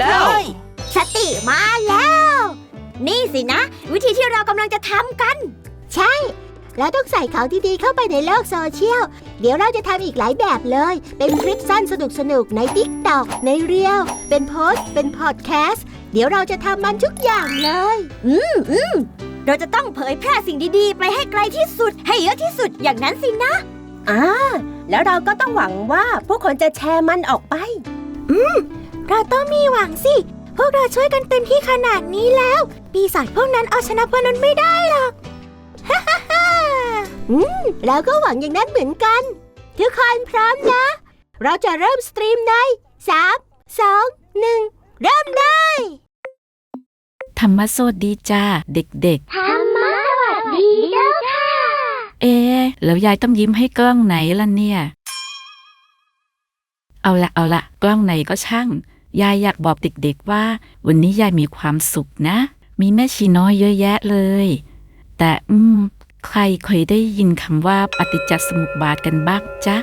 แล้ว สติมาแล้ว นี่สินะ วิธีที่เรากำลังจะทำกัน ใช่ เราต้องใส่ของดีๆเข้าไปในโลกโซเชียล เดี๋ยวเราจะทำอีกหลายแบบเลย เป็นคลิปสั้นสนุกๆใน t ิ k t o k ในเรียวเป็นโพสต์เป็นพอดแคสต์เดี๋ยวเราจะทำมันทุกอย่างเลย อืมอืมเราจะต้องเผยแพร่สิ่งดีๆ ไปให้ไกลที่สุด ให้เยอะที่สุดอย่างนั้นสินะอ่าแล้วเราก็ต้องหวังว่าผู้คนจะแชร์มันออกไป เราต้องมีหวังสิ พวกเราช่วยกันเต็มที่ขนาดนี้แล้ว ปีศาจพวกนั้นเอาชนะพวกนั้นไม่ได้หรอก ฮ่าฮ่าฮ่าอืมเราก็หวังอย่างนั้นเหมือนกัน ทุกคนพร้อมนะ เราจะเริ่มสตรีมในสามสองหนึ่งเริ่มได้ ธรรมะสวัสดีจ้าเด็กธรรมะสวัสดีเจ้าค่ะ ๆ เอะแล้วยายต้องยิ้มให้กล้องไหนล่ะเนี่ย เอาละเอาละกล้องไหนก็ช่าง ยายอยากบอกเด็กๆว่า วันนี้ยายมีความสุขนะ มีแม่ชีน้อยเยอะแยะเลย แต่อืม ใครเคยได้ยินคำว่าปฏิจจสมุปบาทกันบ้างจ๊ะ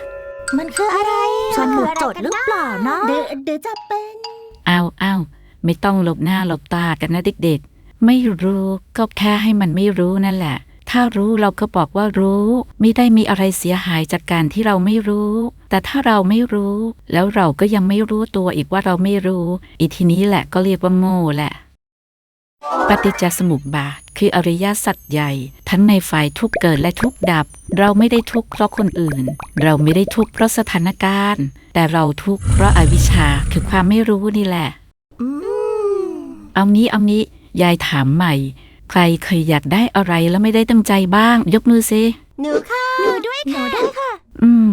มันคืออะไรสมุดจดหรือเปล่านะเดี๋ยวเดี๋ยวจะเป็นอ้าวอ้าวไม่ต้องหลบหน้าหลบตากันนะเด็กๆ ไม่รู้ก็แค่ให้มันไม่รู้นั่นแหละ ถ้ารู้เราก็บอกว่ารู้ ไม่ได้มีอะไรเสียหายจากการที่เราไม่รู้ แต่ถ้าเราไม่รู้ แล้วเราก็ยังไม่รู้ตัวอีกว่าเราไม่รู้ อีทีนี้แหละก็เรียกว่าโง่แหละ ปฏิจจสมุปบาทคืออริยสัจใหญ่ ทั้งในฝ่ายทุกข์เกิดและทุกข์ดับ เราไม่ได้ทุกข์เพราะคนอื่น เราไม่ได้ทุกข์เพราะสถานการณ์ แต่เราทุกข์เพราะอาวิชชาคือความไม่รู้นี่แหละอืมเอางี้เอางี้ยายถามใหม่ ใครเคยอยากได้อะไรแล้วไม่ได้ตั้งใจบ้าง ยกมือสิหนูค่ะ หนูด้วยค่ะ หนูด้วยค่ะ อืม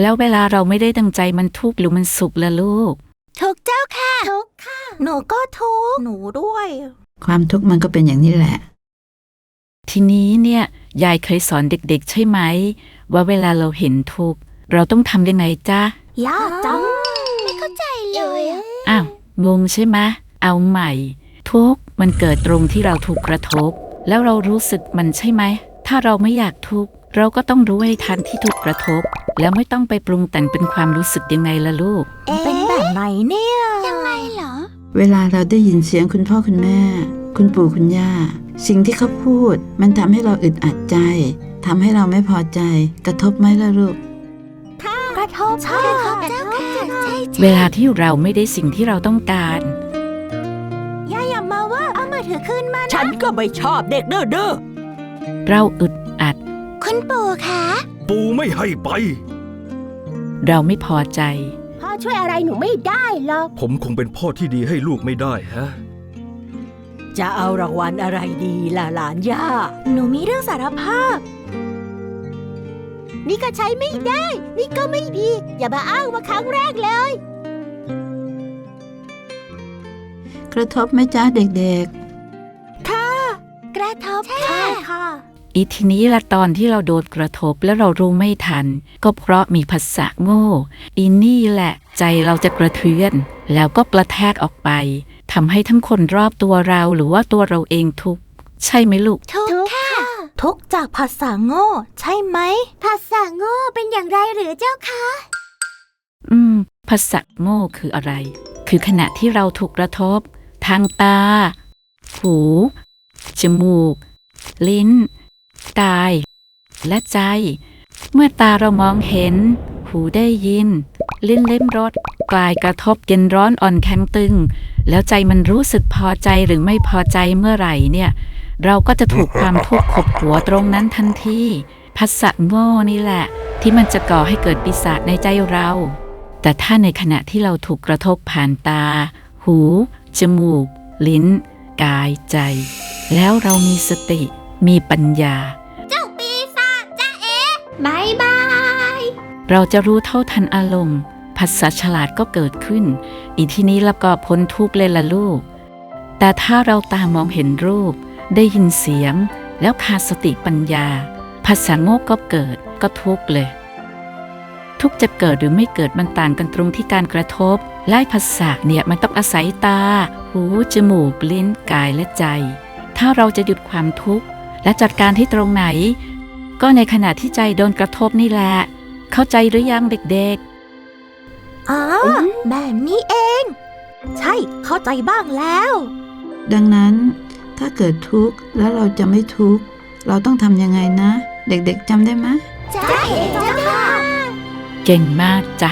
แล้วเวลาเราไม่ได้ตั้งใจมันทุกข์หรือมันสุขละลูก ทุกเจ้าค่ะ ทุกค่ะ หนูก็ทุกหนูด้วย ความทุกข์มันก็เป็นอย่างนี้แหละ ทีนี้เนี่ยยายเคยสอนเด็กๆ ใช่ไหม ว่าเวลาเราเห็นทุกข์เราต้องทำยังไงจ๊ะยากจังไม่เข้าใจเลยอะอ้าวงงใช่ไหมเอาใหม่ ทุกข์มันเกิดตรงที่เราถูกกระทบ แล้วเรารู้สึกมันใช่ไหม ถ้าเราไม่อยากทุกข์ เราก็ต้องรู้ให้ทันที่ถูกกระทบ แล้วไม่ต้องไปปรุงแต่งเป็นความรู้สึกยังไงล่ะลูก เป็นแบบไหนเนี่ยยังไงเหรอ เวลาเราได้ยินเสียงคุณพ่อคุณแม่ คุณปู่คุณย่า สิ่งที่เขาพูด มันทำให้เราอึดอัดใจทำให้เราไม่พอใจ กระทบไหมล่ะลูกกระทบใช่ค่ะเจ้าค่ะใช่เวลาที่เราไม่ได้สิ่งที่เราต้องการย่าอย่ามาว่าเอามือถือขึ้นมาฉันก็ไม่ชอบเด็กเด้อเด้อเราอึดอัด คุณปู่คะ ปูไม่ให้ไป เราไม่พอใจ พ่อช่วยอะไรหนูไม่ได้หรอก ผมคงเป็นพ่อที่ดีให้ลูกไม่ได้ฮะ จะเอารางวัลอะไรดีล่ะหลานย่า หนูมีเรื่องสารภาพ นี่ก็ใช้ไม่ได้ นี่ก็ไม่ดี อย่ามาอ้างว่าครั้งแรกเลย กระทบไหมจ้าเด็กกระทบค่ะ ค่ะ อีทีนี้ละตอนที่เราโดนกระทบแล้วเรารู้ไม่ทัน ก็เพราะมีภาษาโง่อีนี่แหละใจเราจะกระเทือน แล้วก็กระแทกออกไปทำให้ทั้งคนรอบตัวเราหรือว่าตัวเราเองทุกข์ใช่ไหมลูก ทุกค่ะ ทุกจากภาษาโง่ ใช่ไหม ภาษาโง่เป็นอย่างไรหรือเจ้าคะอืม ภาษาโง่คืออะไร คือขณะที่เราถูกกระทบ ทางตา หู จมูก ลิ้น กาย และใจ เมื่อตาเรามองเห็น หูได้ยิน ลิ้นเล่มรสกายกระทบเย็นร้อนอ่อนแข็งตึง แล้วใจมันรู้สึกพอใจหรือไม่พอใจเมื่อไหร่เนี่ย เราก็จะถูกความทุกข์ขบหัวตรงนั้นทันทีภาษาโง่นี่แหละ ที่มันจะก่อให้เกิดปีศาจในใจเรา แต่ถ้าในขณะที่เราถูกกระทบผ่านตา หู จมูก ลิ้น กายใจ แล้วเรามีสติ มีปัญญา บายบาย เราจะรู้เท่าทันอารมณ์ภาษาฉลาดก็เกิดขึ้น อีที่นี้แล้วก็พ้นทุกเลยล่ะลูก แต่ถ้าเราตามองเห็นรูป ได้ยินเสียง แล้วขาดสติปัญญา ภาษาโง่ก็เกิดก็ทุกเลย ทุกจะเกิดหรือไม่เกิดมันต่างกันตรงที่การกระทบไล่ภาษาเนี่ยมันต้องอาศัยตา หู จมูก ลิ้น กายและใจ ถ้าเราจะหยุดความทุกข์และจัดการที่ตรงไหน ก็ในขณะที่ใจโดนกระทบนี่แหละ เข้าใจหรือยังเด็กๆอ๋อแบบนี้เอง ใช่เข้าใจบ้างแล้ว ดังนั้นถ้าเกิดทุกข์แล้วเราจะไม่ทุกข์ เราต้องทำยังไงนะ เด็กๆจำได้ไหมจ้าเอ๋เจ้าค่ะเก่งมากจ้ะ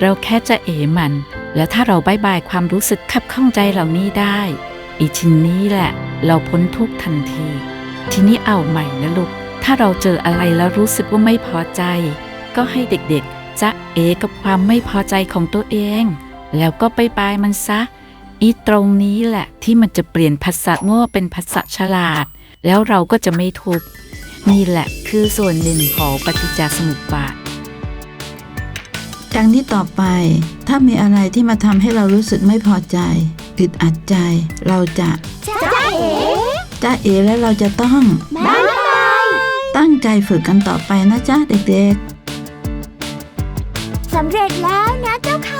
เราแค่จะเอมัน แล้วถ้าเราบายบายความรู้สึกขับข้องใจเหล่านี้ได้ อีชิ้นนี้แหละ เราพ้นทุกข์ทันที ทีนี้เอาใหม่นะลูก ถ้าเราเจออะไรแล้วรู้สึกว่าไม่พอใจ ก็ให้เด็กๆ จะเอกับความไม่พอใจของตัวเอง แล้วก็บายบายมันซะ อีตรงนี้แหละที่มันจะเปลี่ยนภาษาโง่เป็นภาษาฉลาด แล้วเราก็จะไม่ทุกข์นี่แหละคือส่วนหนึ่งของปฏิจจสมุปบาทดังนี้ต่อไป ถ้ามีอะไรที่มาทำให้เรารู้สึกไม่พอใจอึดอัดใจ เราจะจ้าเอ๋จ้าเอและเราจะต้องบ๊ายบายตั้ง ใจฝึกกันต่อไปนะจ๊ะเด็กๆ สำเร็จแล้วนะเจ้าค่ะ